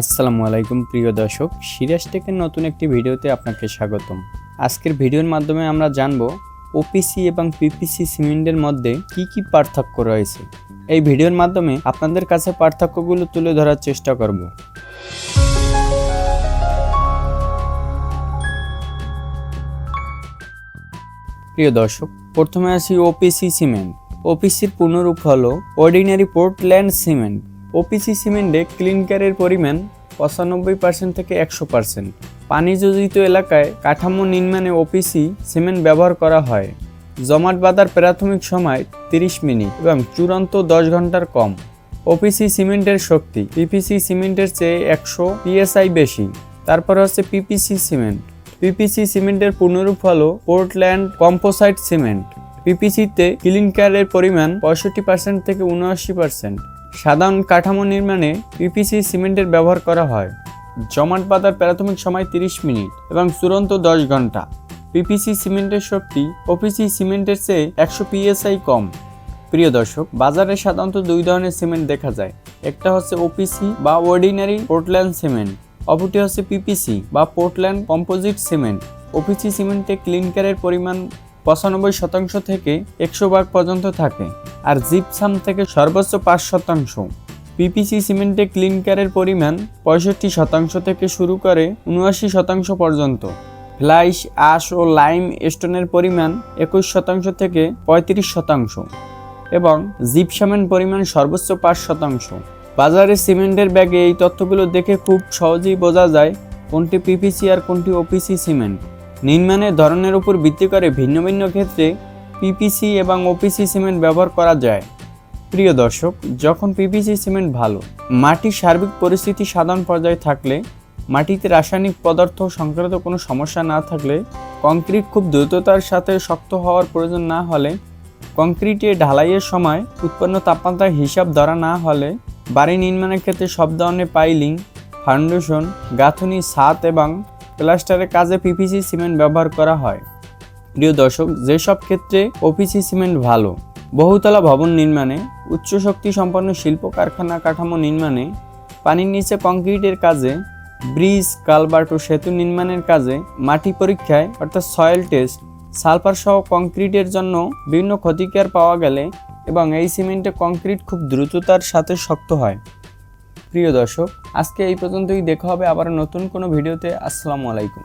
আসসালামু আলাইকুম, প্রিয় দর্শক। সিরিয়াস টেকের নতুন একটি ভিডিওতে আপনাকে স্বাগতম। আজকের ভিডিওর মাধ্যমে আমরা জানব ওপিসি এবং পিপিসি সিমেন্টের মধ্যে কি কি পার্থক্য রয়েছে। এই ভিডিওর মাধ্যমে আপনাদের কাছে পার্থক্যগুলো তুলে ধরার চেষ্টা করব। প্রিয় দর্শক, প্রথমে আসি ওপিসি সিমেন্ট। ওপিসির পূর্ণরূপ হলো অর্ডিনারি পোর্টল্যান্ড সিমেন্ট ওপিসি সিমেন্টে ক্লিনকারের পরিমাণ পঁচানব্বই পার্সেন্ট থেকে একশো পার্সেন্ট পানিযোজিত এলাকায় কাঠামো নির্মাণে ওপিসি সিমেন্ট ব্যবহার করা হয়। জমাট বাঁধার প্রাথমিক সময় তিরিশ মিনিট এবং চূড়ান্ত দশ ঘণ্টার কম। ওপিসি সিমেন্টের শক্তি পিপিসি সিমেন্টের চেয়ে একশো পিএসআই বেশি। তারপর হচ্ছে পিপিসি সিমেন্ট। পিপিসি সিমেন্টের পুনরূপ হলো পোর্টল্যান্ড কম্পোসাইট সিমেন্ট পিপিসিতে ক্লিনকারের পরিমাণ পঁয়ষট্টি পার্সেন্ট থেকে উনআশি পার্সেন্ট সাধারণ কাঠামো নির্মাণে পিপিসি সিমেন্টের ব্যবহার করা হয়। জমাট বাঁধার প্রাথমিক সময় তিরিশ মিনিট এবং চূড়ান্ত দশ ঘণ্টা। পিপিসি সিমেন্টের শক্তি ওপিসি সিমেন্টের চেয়ে একশো পিএসআই কম। প্রিয় দর্শক, বাজারে সাধারণত দুই ধরনের সিমেন্ট দেখা যায়। একটা হচ্ছে ওপিসি বা অর্ডিনারি পোর্টল্যান্ড সিমেন্ট। অপরটি হচ্ছে পিপিসি বা পোর্টল্যান্ড কম্পোজিট সিমেন্ট। ওপিসি সিমেন্টে ক্লিনকারের পরিমাণ পঁচানব্বই শতাংশ থেকে একশো ভাগ পর্যন্ত থাকে, আর জিপসাম থেকে সর্বোচ্চ পাঁচ শতাংশ। পিপিসি সিমেন্টে ক্লিনকারের পরিমাণ পঁয়ষট্টি শতাংশ থেকে শুরু করে উনআশি শতাংশ পর্যন্ত। ফ্লাইশ, আশ ও লাইম স্টোনের পরিমাণ একুশ শতাংশ থেকে পঁয়ত্রিশ শতাংশ এবং জিপসামের পরিমাণ সর্বোচ্চ পাঁচ শতাংশ। বাজারে সিমেন্টের ব্যাগে এই তথ্যগুলো দেখে খুব সহজেই বোঝা যায় কোনটি পিপিসি আর কোনটি ওপিসি সিমেন্ট। নির্মাণের ধরনের উপর ভিত্তি করে ভিন্ন ভিন্ন ক্ষেত্রে পিপিসি এবং ওপিসি সিমেন্ট ব্যবহার করা যায়। প্রিয় দর্শক, যখন পিপিসি সিমেন্ট ভালো, মাটির সার্বিক পরিস্থিতি সাধারণ পর্যায়ে থাকলে, মাটিতে রাসায়নিক পদার্থ সংক্রান্ত কোনো সমস্যা না থাকলে, কংক্রিট খুব দ্রুততার সাথে শক্ত হওয়ার প্রয়োজন না হলে, কংক্রিটে ঢালাইয়ের সময় উৎপন্ন তাপমাত্রার হিসাব ধরা না হলে, বাড়ি নির্মাণের ক্ষেত্রে সব ধরনের পাইলিং, ফাউন্ডেশন, গাঁথুনি, ছাদ এবং প্লাস্টারের কাজে পিপিসি সিমেন্ট ব্যবহার করা হয়। প্রিয় দর্শক, যেসব ক্ষেত্রে ওপিসি সিমেন্ট ভালো, বহুতলা ভবন নির্মাণে, উচ্চ শক্তি সম্পন্ন শিল্প কারখানা কাঠামো নির্মাণে, পানির নিচে কংক্রিটের কাজে, ব্রিজ কালভার্ট ও সেতু নির্মাণের কাজে, মাটি পরীক্ষায়, অর্থাৎ সয়েল টেস্ট, সালফার সহ কংক্রিটের জন্য বিভিন্ন ক্ষতিকার পাওয়া গেলে এবং এই সিমেন্টে কংক্রিট খুব দ্রুততার সাথে শক্ত হয়। প্রিয় দর্শক আজকে এই পর্যন্তই। দেখা হবে আবার নতুন কোনো ভিডিওতে। আসসালামু আলাইকুম।